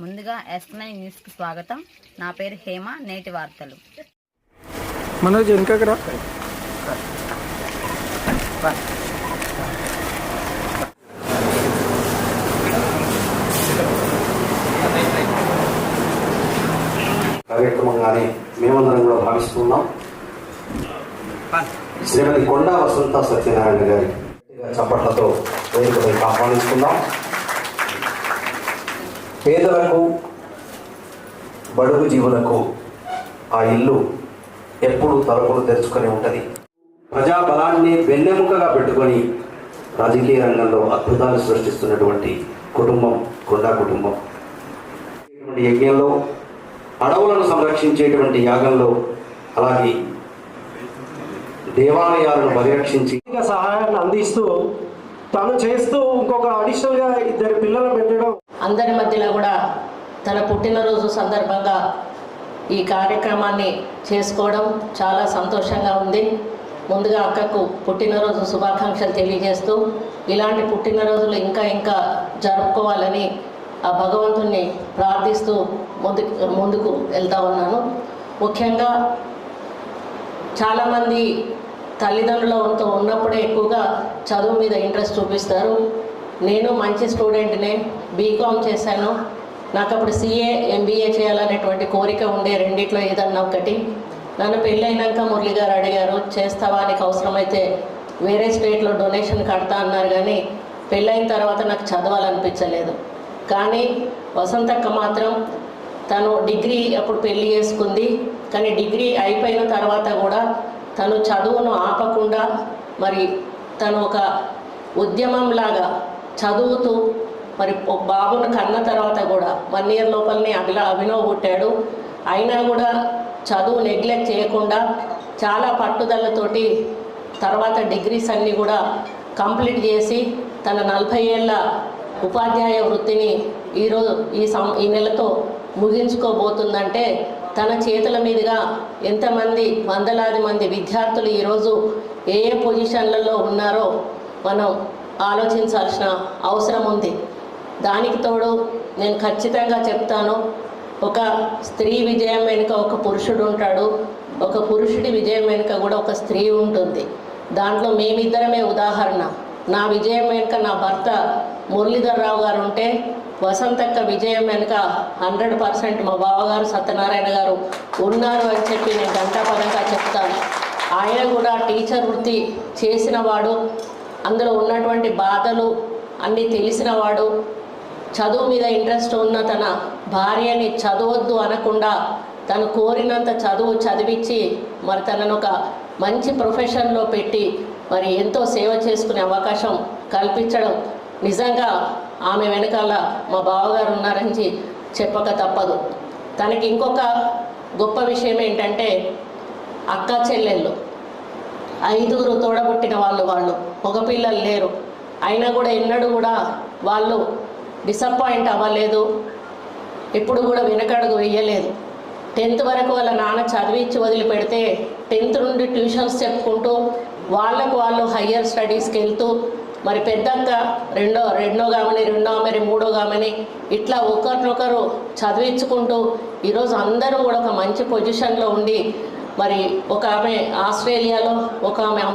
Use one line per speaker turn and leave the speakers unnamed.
ముందుగా yes nine న్యూస్కి స్వాగతం. నా పేరు హేమ నేటి వార్తలు.
మనోజ్ రా
కార్యక్రమంగానే మేమందరం కూడా భావిస్తున్నాం. శ్రీమతి కొండా వసంత సత్యనారాయణ గారి చప్పట్లతో ఆహ్వానిస్తున్నాం పేదలకు బడుగు జీవులకు ఆ ఇల్లు ఎప్పుడు తలుపులు తెరుచుకొని ఉంటుంది. ప్రజాబలాన్ని వెన్నెముకగా పెట్టుకొని రాజకీయ రంగంలో అద్భుతాలు సృష్టిస్తున్నటువంటి కుటుంబం కొండా కుటుంబం. యజ్ఞంలో అడవులను సంరక్షించేటువంటి యాగంలో అలాగే దేవాలయాలను పరిరక్షించి
సహాయాన్ని అందిస్తూ తను చేస్తూ ఇంకొక అడిషనల్గా ఇద్దరు పిల్లలు పెట్టడం
అందరి మధ్యలో కూడా తన పుట్టినరోజు సందర్భంగా ఈ కార్యక్రమాన్ని చేసుకోవడం చాలా సంతోషంగా ఉంది. ముందుగా అక్కకు పుట్టినరోజు శుభాకాంక్షలు తెలియజేస్తూ ఇలాంటి పుట్టినరోజులు ఇంకా ఇంకా జరుపుకోవాలని ఆ భగవంతుణ్ణి ప్రార్థిస్తూ ముందుకు ముందుకు వెళ్తా ఉన్నాను. ముఖ్యంగా చాలామంది తల్లిదండ్రులతో ఉన్నప్పుడే ఎక్కువగా చదువు మీద ఇంట్రెస్ట్ చూపిస్తారు. నేను మంచి స్టూడెంట్నే బీకామ్ చేశాను. నాకు అప్పుడు సీఏ ఎంబీఏ చేయాలనేటువంటి కోరిక ఉండే రెండిట్లో ఏదన్నా ఒకటి. నన్ను పెళ్ళైనాక మురళి గారు అడిగారు చేస్తావా? నీకు అవసరమైతే వేరే స్టేట్లో డొనేషన్ కడతా అన్నారు కానీ పెళ్ళైన తర్వాత నాకు చదవాలనిపించలేదు. కానీ వసంతక్క మాత్రం తను డిగ్రీ అప్పుడు పెళ్ళి చేసుకుంది. కానీ డిగ్రీ అయిపోయిన తర్వాత కూడా తను చదువును ఆపకుండా మరి తను ఒక ఉద్యమంలాగా చదువుతూ మరి బాబును కన్న తర్వాత కూడా వన్ ఇయర్ లోపలనే అభిలా అభినవ్ పుట్టాడు. అయినా కూడా చదువు నెగ్లెక్ట్ చేయకుండా చాలా పట్టుదలతోటి తర్వాత డిగ్రీస్ అన్నీ కూడా కంప్లీట్ చేసి తన నలభై ఏళ్ళ ఉపాధ్యాయ వృత్తిని ఈరోజు ఈ సం ఈ నెలతో ముగించుకోబోతుందంటే తన చేతుల మీదుగా ఎంతమంది వందలాది మంది విద్యార్థులు ఈరోజు ఏ ఏ పొజిషన్లలో ఉన్నారో మనం ఆలోచించాల్సిన అవసరం ఉంది. దానికి తోడు నేను ఖచ్చితంగా చెప్తాను. ఒక స్త్రీ విజయం వెనుక ఒక పురుషుడు ఉంటాడు. ఒక పురుషుడి విజయం వెనుక కూడా ఒక స్త్రీ ఉంటుంది. దాంట్లో మేమిద్దరమే ఉదాహరణ. నా విజయం వెనుక నా భర్త మురళీధర్ రావు గారు ఉంటే వసంతక్క విజయం వెనుక హండ్రెడ్ పర్సెంట్ మా బావగారు సత్యనారాయణ గారు ఉన్నారు అని చెప్పి నేను గంటాపరంగా చెప్తాను. ఆయన కూడా టీచర్ వృత్తి చేసిన వాడు. అందులో ఉన్నటువంటి బాధలు అన్నీ తెలిసినవాడు చదువు మీద ఇంట్రెస్ట్ ఉన్న తన భార్యని చదవద్దు అనకుండా తను కోరినంత చదువు చదివించి మరి తనను ఒక మంచి ప్రొఫెషన్లో పెట్టి మరి ఎంతో సేవ చేసుకునే అవకాశం కల్పించడం. నిజంగా ఆమె వెనకాల మా బావగారు ఉన్నారని చెప్పక తప్పదు. తనకి ఇంకొక గొప్ప విషయం ఏంటంటే అక్క చెల్లెళ్ళు. ఐదుగురు తోడబుట్టిన వాళ్ళు వాళ్ళు. మగపిల్లలు లేరు. అయినా కూడా ఎన్నడూ కూడా వాళ్ళు డిసప్పాయింట్ అవ్వలేదు. ఎప్పుడు కూడా వెనకడుగు వేయలేదు. టెన్త్ వరకు వాళ్ళ నాన్న చదివించి వదిలిపెడితే టెన్త్ నుండి ట్యూషన్స్ చెప్పుకుంటూ వాళ్ళకు వాళ్ళు హయ్యర్ స్టడీస్కి వెళ్తూ మరి పెద్దక్క రెండో రెండో గామని రెండో ఆమెని మూడో గామని ఇట్లా ఒకరినొకరు చదివించుకుంటూ ఈరోజు అందరూ కూడా ఒక మంచి పొజిషన్లో ఉండి మరి ఒక ఆమె ఆస్ట్రేలియాలో ఒక ఆమె